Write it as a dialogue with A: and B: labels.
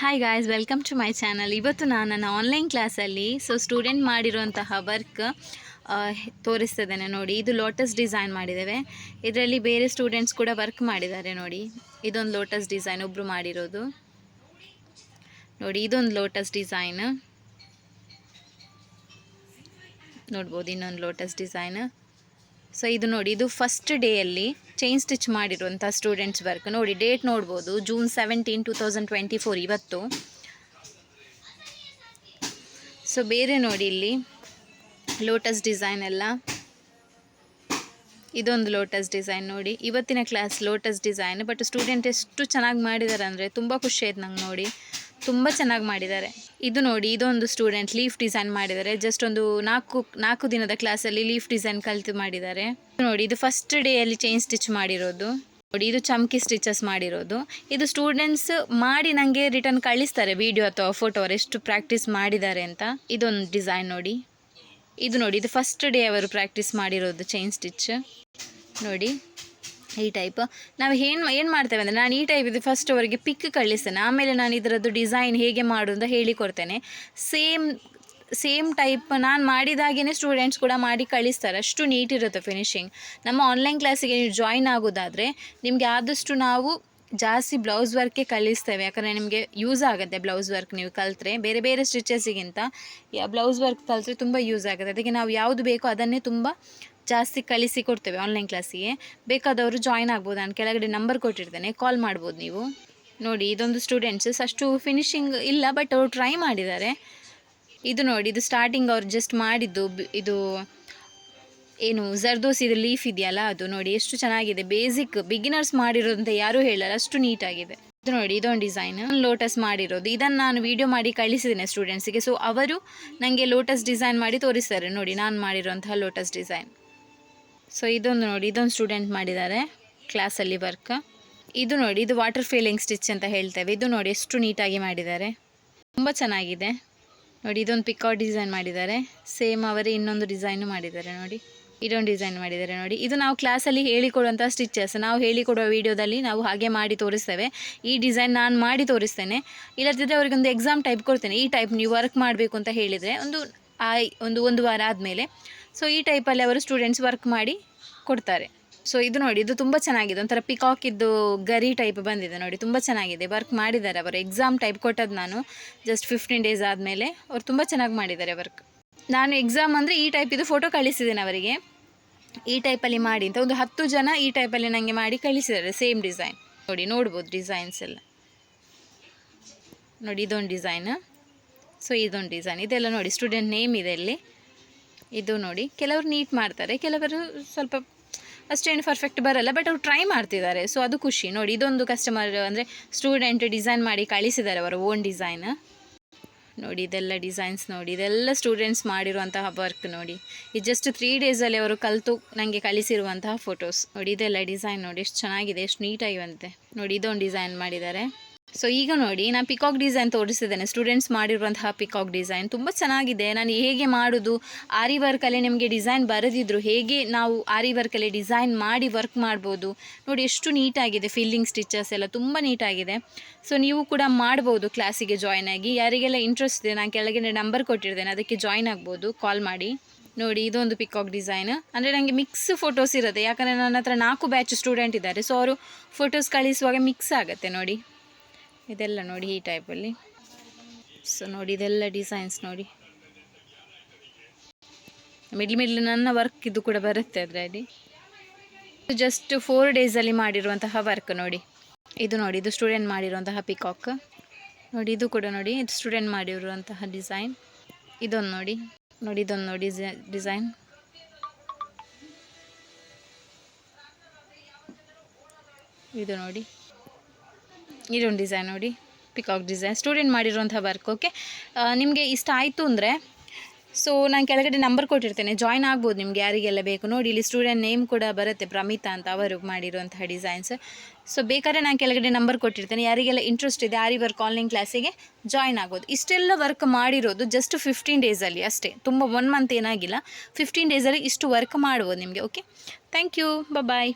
A: Hi guys welcome to my channel ಇವತ್ತು ನಾನು ನನ್ನ ಆನ್ಲೈನ್ ಕ್ಲಾಸಲ್ಲಿ ಸೊ ಸ್ಟೂಡೆಂಟ್ ಮಾಡಿರುವಂತಹ ವರ್ಕ್ ತೋರಿಸ್ತಿದ್ದೇನೆ ನೋಡಿ. ಇದು ಲೋಟಸ್ ಡಿಸೈನ್ ಮಾಡಿದ್ದೇವೆ. ಇದರಲ್ಲಿ ಬೇರೆ ಸ್ಟೂಡೆಂಟ್ಸ್ ಕೂಡ ವರ್ಕ್ ಮಾಡಿದ್ದಾರೆ ನೋಡಿ. ಇದೊಂದು ಲೋಟಸ್ ಡಿಸೈನ್ ಒಬ್ಬರು ಮಾಡಿರೋದು. ನೋಡಿ, ಇದೊಂದು ಲೋಟಸ್ ಡಿಸೈನ್ ನೋಡ್ಬೋದು, ಇನ್ನೊಂದು ಲೋಟಸ್ ಡಿಸೈನ್ ಸೊ ಇದು ನೋಡಿ, ಇದು ಫಸ್ಟ್ ಡೇಯಲ್ಲಿ ಚೈನ್ ಸ್ಟಿಚ್ ಮಾಡಿರುವಂಥ ಸ್ಟೂಡೆಂಟ್ಸ್ ವರ್ಕ್ ನೋಡಿ ಡೇಟ್ ನೋಡ್ಬೋದು June seventeen two thousand twenty four ಇವತ್ತು. ಸೊ ಬೇರೆ ನೋಡಿ ಇಲ್ಲಿ ಲೋಟಸ್ ಡಿಸೈನ್ ಎಲ್ಲ. ಇದೊಂದು ಲೋಟಸ್ ಡಿಸೈನ್ ನೋಡಿ. ಇವತ್ತಿನ class lotus design but student ಎಷ್ಟು ಚೆನ್ನಾಗಿ ಮಾಡಿದ್ದಾರೆ ಅಂದರೆ ತುಂಬ ಖುಷಿ ಆಯ್ತು ನಂಗೆ ನೋಡಿ. ತುಂಬ ಚೆನ್ನಾಗಿ ಮಾಡಿದ್ದಾರೆ. ಇದು ನೋಡಿ, ಇದೊಂದು ಸ್ಟೂಡೆಂಟ್ ಲೀಫ್ ಡಿಸೈನ್ ಮಾಡಿದ್ದಾರೆ. ಜಸ್ಟ್ ಒಂದು ನಾಲ್ಕು ನಾಲ್ಕು ದಿನದ ಕ್ಲಾಸಲ್ಲಿ ಲೀಫ್ ಡಿಸೈನ್ ಕಲಿತು ಮಾಡಿದ್ದಾರೆ. ನೋಡಿ, ಇದು ಫಸ್ಟ್ ಡೇಯಲ್ಲಿ ಚೈನ್ ಸ್ಟಿಚ್ ಮಾಡಿರೋದು. ನೋಡಿ, ಇದು ಚಮಕಿ ಸ್ಟಿಚಸ್ ಮಾಡಿರೋದು. ಇದು ಸ್ಟೂಡೆಂಟ್ಸ್ ಮಾಡಿ ನನಗೆ ರಿಟರ್ನ್ ಕಳಿಸ್ತಾರೆ ವಿಡಿಯೋ ಅಥವಾ ಫೋಟೋ ಅವರು ಎಷ್ಟು ಪ್ರಾಕ್ಟೀಸ್ ಮಾಡಿದ್ದಾರೆ ಅಂತ. ಇದೊಂದು ಡಿಸೈನ್ ನೋಡಿ. ಇದು ನೋಡಿ, ಇದು ಫಸ್ಟ್ ಡೇ ಅವರು ಪ್ರಾಕ್ಟೀಸ್ ಮಾಡಿರೋದು ಚೈನ್ ಸ್ಟಿಚ್ ನೋಡಿ. ಈ ಟೈಪ್ ನಾವು ಏನು ಏನು ಮಾಡ್ತೇವೆ ಅಂದರೆ ನಾನು ಈ ಟೈಪ್ ಇದು ಫಸ್ಟ್ ಅವರಿಗೆ ಪಿಕ್ ಕಳಿಸ್ತೇನೆ. ಆಮೇಲೆ ನಾನು ಇದರದ್ದು ಡಿಸೈನ್ ಹೇಗೆ ಮಾಡು ಅಂತ ಹೇಳಿಕೊಡ್ತೇನೆ ಸೇಮ್ ಸೇಮ್ ಟೈಪ್ ನಾನು ಮಾಡಿದಾಗೇ ಸ್ಟೂಡೆಂಟ್ಸ್ ಕೂಡ ಮಾಡಿ ಕಳಿಸ್ತಾರೆ. ಅಷ್ಟು ನೀಟ್ ಇರುತ್ತೆ ಫಿನಿಶಿಂಗ್ ನಮ್ಮ ಆನ್ಲೈನ್ ಕ್ಲಾಸಿಗೆ ನೀವು ಜಾಯಿನ್ ಆಗೋದಾದರೆ ನಿಮಗೆ ಆದಷ್ಟು ನಾವು ಜಾಸ್ತಿ ಬ್ಲೌಸ್ ವರ್ಕೇ ಕಲಿಸ್ತೇವೆ ಯಾಕಂದರೆ ನಿಮಗೆ ಯೂಸ್ ಆಗುತ್ತೆ ಬ್ಲೌಸ್ ವರ್ಕ್ ನೀವು ಕಲಿತ್ರೆ. ಬೇರೆ ಬೇರೆ ಸ್ಟಿಚಸ್ಗಿಂತ ಬ್ಲೌಸ್ ವರ್ಕ್ ಕಲಿತ್ರೆ ತುಂಬ ಯೂಸ್ ಆಗುತ್ತೆ. ಅದಕ್ಕೆ ನಾವು ಯಾವುದು ಬೇಕೋ ಅದನ್ನೇ ತುಂಬ ಜಾಸ್ತಿ ಕಲಿಸಿ ಕೊಡ್ತೇವೆ ಆನ್ಲೈನ್ ಕ್ಲಾಸಿಗೆ ಬೇಕಾದವರು ಜಾಯ್ನ್ ಆಗ್ಬೋದು. ನಾನು ಕೆಳಗಡೆ ನಂಬರ್ ಕೊಟ್ಟಿರ್ತೇನೆ. ಕಾಲ್ ಮಾಡ್ಬೋದು ನೀವು. ನೋಡಿ, ಇದೊಂದು ಸ್ಟೂಡೆಂಟ್ಸ್ ಅಷ್ಟು ಫಿನಿಶಿಂಗ್ ಇಲ್ಲ ಬಟ್ ಅವರು ಟ್ರೈ ಮಾಡಿದ್ದಾರೆ. ಇದು ನೋಡಿ, ಇದು ಸ್ಟಾರ್ಟಿಂಗ್ ಅವ್ರು ಜಸ್ಟ್ ಮಾಡಿದ್ದು ಇದು ಏನು ಜರ್ದೋಸ್ ಇದು ಲೀಫ್ ಇದೆಯಲ್ಲ ಅದು ನೋಡಿ, ಎಷ್ಟು ಚೆನ್ನಾಗಿದೆ. ಬೇಸಿಕ್ ಬಿಗಿನರ್ಸ್ ಮಾಡಿರೋದು ಅಂತ ಯಾರೂ ಹೇಳಲ್ಲ. ಅಷ್ಟು ನೀಟಾಗಿದೆ ಇದು ನೋಡಿ, ಇದೊಂದು ಡಿಸೈನ್ ಲೋಟಸ್ ಮಾಡಿರೋದು. ಇದನ್ನು ನಾನು ವಿಡಿಯೋ ಮಾಡಿ ಕಳಿಸಿದ್ದೇನೆ ಸ್ಟೂಡೆಂಟ್ಸಿಗೆ ಸೊ ಅವರು ನನಗೆ ಲೋಟಸ್ ಡಿಸೈನ್ ಮಾಡಿ ತೋರಿಸ್ತಾರೆ. ನೋಡಿ, ನಾನು ಮಾಡಿರೋಂತಹ ಲೋಟಸ್ ಡಿಸೈನ್ ಸೊ ಇದೊಂದು ನೋಡಿ, ಇದೊಂದು ಸ್ಟೂಡೆಂಟ್ ಮಾಡಿದ್ದಾರೆ ಕ್ಲಾಸಲ್ಲಿ ವರ್ಕ್ ಇದು ನೋಡಿ, ಇದು ವಾಟರ್ ಫೀಲಿಂಗ್ ಸ್ಟಿಚ್ ಅಂತ ಹೇಳ್ತೇವೆ. ಇದು ನೋಡಿ, ಎಷ್ಟು ನೀಟಾಗಿ ಮಾಡಿದ್ದಾರೆ. ತುಂಬ ಚೆನ್ನಾಗಿದೆ. ನೋಡಿ, ಇದೊಂದು ಪಿಕೌಟ್ ಡಿಸೈನ್ ಮಾಡಿದ್ದಾರೆ. ಸೇಮ್ ಅವರೇ ಇನ್ನೊಂದು ಡಿಸೈನು ಮಾಡಿದ್ದಾರೆ ನೋಡಿ. ಇದೊಂದು ಡಿಸೈನ್ ಮಾಡಿದ್ದಾರೆ ನೋಡಿ. ಇದು ನಾವು ಕ್ಲಾಸಲ್ಲಿ ಹೇಳಿಕೊಡುವಂಥ ಸ್ಟಿಚಸ್ ನಾವು ಹೇಳಿಕೊಡುವ ವಿಡಿಯೋದಲ್ಲಿ ನಾವು ಹಾಗೆ ಮಾಡಿ ತೋರಿಸ್ತೇವೆ. ಈ ಡಿಸೈನ್ ನಾನು ಮಾಡಿ ತೋರಿಸ್ತೇನೆ. ಇಲ್ಲದಿದ್ದರೆ ಅವರಿಗೆ ಒಂದು ಎಕ್ಸಾಮ್ ಟೈಪ್ ಕೊಡ್ತೇನೆ. ಈ ಟೈಪ್ ನೀವು ವರ್ಕ್ ಮಾಡಬೇಕು ಅಂತ ಹೇಳಿದರೆ ಒಂದು ಆಯ್ ಒಂದು ಒಂದು ವಾರ ಆದಮೇಲೆ ಸೊ ಈ ಟೈಪಲ್ಲಿ ಅವರು ಸ್ಟೂಡೆಂಟ್ಸ್ ವರ್ಕ್ ಮಾಡಿ ಕೊಡ್ತಾರೆ. ಸೊ ಇದು ನೋಡಿ, ಇದು ತುಂಬ ಚೆನ್ನಾಗಿದೆ. ಒಂಥರ ಪಿಕಾಕಿದ್ದು ಗರಿ ಟೈಪ್ ಬಂದಿದೆ ನೋಡಿ, ತುಂಬ ಚೆನ್ನಾಗಿದೆ. ವರ್ಕ್ ಮಾಡಿದ್ದಾರೆ ಅವರು. ಎಕ್ಸಾಮ್ ಟೈಪ್ ಕೊಟ್ಟದ್ದು ನಾನು ಜಸ್ಟ್ ಫಿಫ್ಟೀನ್ ಡೇಸ್ ಆದಮೇಲೆ. ಅವ್ರು ತುಂಬ ಚೆನ್ನಾಗಿ ಮಾಡಿದ್ದಾರೆ ವರ್ಕ್ ನಾನು ಎಕ್ಸಾಮ್ ಅಂದರೆ ಈ ಟೈಪ್ ಇದು ಫೋಟೋ ಕಳಿಸಿದ್ದೇನೆ ಅವರಿಗೆ. ಈ ಟೈಪಲ್ಲಿ ಮಾಡಿ ಅಂತ. ಒಂದು ಹತ್ತು ಜನ ಈ ಟೈಪಲ್ಲಿ ನನಗೆ ಮಾಡಿ ಕಳಿಸಿದ್ದಾರೆ. ಸೇಮ್ ಡಿಸೈನ್ ನೋಡಿ, ನೋಡ್ಬೋದು ಡಿಸೈನ್ಸ್ ಎಲ್ಲ. ನೋಡಿ, ಇದೊಂದು ಡಿಸೈನ್ ಸೊ ಇದೊಂದು ಡಿಸೈನ್ ಇದೆಲ್ಲ ನೋಡಿ ಸ್ಟೂಡೆಂಟ್ ನೇಮ್ ಇದೆ ಇಲ್ಲಿ. ಇದು ನೋಡಿ. ಕೆಲವರು ನೀಟ್ ಮಾಡ್ತಾರೆ, ಕೆಲವರು ಸ್ವಲ್ಪ ಅಷ್ಟೇನು ಪರ್ಫೆಕ್ಟ್ ಬರಲ್ಲ ಬಟ್ ಅವ್ರು ಟ್ರೈ ಮಾಡ್ತಿದ್ದಾರೆ. ಸೊ ಅದು ಖುಷಿ. ನೋಡಿ, ಇದೊಂದು ಕಸ್ಟಮರ್ ಅಂದರೆ ಸ್ಟೂಡೆಂಟ್ ಡಿಸೈನ್ ಮಾಡಿ ಕಳಿಸಿದ್ದಾರೆ ಅವರ ಓನ್ ಡಿಸೈನ್ ನೋಡಿ, ಇದೆಲ್ಲ ಡಿಸೈನ್ಸ್ ನೋಡಿ. ಇದೆಲ್ಲ ಸ್ಟೂಡೆಂಟ್ಸ್ ಮಾಡಿರುವಂತಹ ವರ್ಕ್ ನೋಡಿ. ಇದು ಜಸ್ಟ್ ತ್ರೀ ಡೇಸಲ್ಲಿ ಅವರು ಕಲಿತು ನನಗೆ ಕಳಿಸಿರುವಂತಹ ಫೋಟೋಸ್ ನೋಡಿ, ಇದೆಲ್ಲ ಡಿಸೈನ್ ನೋಡಿ. ಎಷ್ಟು ಚೆನ್ನಾಗಿದೆ, ಎಷ್ಟು ನೀಟಾಗಿ ಬಂದಿದೆ ನೋಡಿ, ಇದೊಂದು ಡಿಸೈನ್ ಮಾಡಿದ್ದಾರೆ. ಸೊ ಈಗ ನೋಡಿ, ನಾನು ಪಿಕಾಕ್ ಡಿಸೈನ್ ತೋರಿಸಿದ್ದೇನೆ. ಸ್ಟೂಡೆಂಟ್ಸ್ ಮಾಡಿರುವಂತಹ ಪಿಕಾಕ್ ಡಿಸೈನ್ ತುಂಬ ಚೆನ್ನಾಗಿದೆ. ನಾನು ಹೇಗೆ ಮಾಡೋದು ಆರಿ ವರ್ಕಲ್ಲಿ ನಿಮಗೆ ಡಿಸೈನ್ ಬರೆದಿದ್ರು ಹೇಗೆ ನಾವು ಆರಿ ವರ್ಕಲ್ಲಿ ಡಿಸೈನ್ ಮಾಡಿ ವರ್ಕ್ ಮಾಡ್ಬೋದು? ನೋಡಿ, ಎಷ್ಟು ನೀಟಾಗಿದೆ ಫಿಲ್ಲಿಂಗ್ ಸ್ಟಿಚಸ್ ಎಲ್ಲ ತುಂಬ ನೀಟಾಗಿದೆ. ಸೊ ನೀವು ಕೂಡ ಮಾಡ್ಬೋದು ಕ್ಲಾಸಿಗೆ ಜಾಯ್ನ್ ಆಗಿ. ಯಾರಿಗೆಲ್ಲ ಇಂಟ್ರೆಸ್ಟ್ ಇದೆ, ನಾನು ಕೆಳಗಡೆ ನಂಬರ್ ಕೊಟ್ಟಿರ್ತೇನೆ, ಅದಕ್ಕೆ ಜಾಯ್ನ್ ಆಗ್ಬೋದು. ಕಾಲ್ ಮಾಡಿ. ನೋಡಿ, ಇದೊಂದು ಪಿಕಾಕ್ ಡಿಸೈನ್ ಅಂದರೆ ನನಗೆ ಮಿಕ್ಸ್ ಫೋಟೋಸ್ ಇರುತ್ತೆ. ಯಾಕಂದರೆ ನನ್ನ ಹತ್ರ ನಾಲ್ಕು ಬ್ಯಾಚ್ ಸ್ಟೂಡೆಂಟ್ ಇದ್ದಾರೆ. ಸೊ ಅವರು ಫೋಟೋಸ್ ಕಳಿಸುವಾಗ ಮಿಕ್ಸ್ ಆಗುತ್ತೆ, ನೋಡಿ. ಇದೆಲ್ಲ ನೋಡಿ ಈ ಟೈಪಲ್ಲಿ. ಸೊ ನೋಡಿ, ಇದೆಲ್ಲ ಡಿಸೈನ್ಸ್ ನೋಡಿ. ಮಿಡ್ಲ್ ಮಿಡ್ಲ್ ನನ್ನ ವರ್ಕ್ ಇದು ಕೂಡ ಬರುತ್ತೆ ಅದರಲ್ಲಿ. ಜಸ್ಟ್ ಫೋರ್ ಡೇಸಲ್ಲಿ ಮಾಡಿರುವಂತಹ ವರ್ಕ್ ನೋಡಿ. ಇದು ನೋಡಿ, ಇದು ಸ್ಟೂಡೆಂಟ್ ಮಾಡಿರುವಂತಹ ಪಿಕಾಕ್ ನೋಡಿ, ಇದು ಕೂಡ ನೋಡಿ, ಇದು ಸ್ಟೂಡೆಂಟ್ ಮಾಡಿರುವಂತಹ ಡಿಸೈನ್ ಇದೊಂದು ನೋಡಿ ನೋಡಿ, ಇದೊಂದು ನೋಡಿ ಡಿಸೈನ್ ಇದು ನೋಡಿ. ಇದೊಂದು ಡಿಸೈನ್ ನೋಡಿ ಪಿಕಾಕ್ ಡಿಸೈನ್ ಸ್ಟೂಡೆಂಟ್ ಮಾಡಿರುವಂಥ ವರ್ಕ್ ಓಕೆ ನಿಮಗೆ ಇಷ್ಟ ಆಯಿತು ಅಂದರೆ ಸೊ ನಾನು ಕೆಳಗಡೆ ನಂಬರ್ ಕೊಟ್ಟಿರ್ತೇನೆ. ಜಾಯ್ನ್ ಆಗ್ಬೋದು ನಿಮ್ಗೆ, ಯಾರಿಗೆಲ್ಲ ಬೇಕು? ನೋಡಿ, ಇಲ್ಲಿ ಸ್ಟೂಡೆಂಟ್ ನೇಮ್ ಕೂಡ ಬರುತ್ತೆ, ಪ್ರಮಿತಾ ಅಂತ ಅವರು ಮಾಡಿರುವಂತಹ ಡಿಸೈನ್ಸ್ ಸೊ ಬೇಕಾದ್ರೆ ನಾನು ಕೆಳಗಡೆ ನಂಬರ್ ಕೊಟ್ಟಿರ್ತೇನೆ. ಯಾರಿಗೆಲ್ಲ ಇಂಟ್ರೆಸ್ಟ್ ಇದೆ ಯಾರಿ ವರ್ಕ್ ಆನ್ಲೈನ್ ಕ್ಲಾಸಿಗೆ ಜಾಯ್ನ್ ಆಗೋದು ಇಷ್ಟೆಲ್ಲ ವರ್ಕ್ ಮಾಡಿರೋದು ಜಸ್ಟ್ ಫಿಫ್ಟೀನ್ ಡೇಸಲ್ಲಿ ಅಷ್ಟೇ. ತುಂಬ ಒನ್ ಮಂತ್ ಏನಾಗಿಲ್ಲ. ಫಿಫ್ಟೀನ್ ಡೇಸಲ್ಲಿ ಇಷ್ಟು ವರ್ಕ್ ಮಾಡ್ಬೋದು ನಿಮಗೆ ಓಕೆ ಥ್ಯಾಂಕ್ ಯು ಬಾಯ್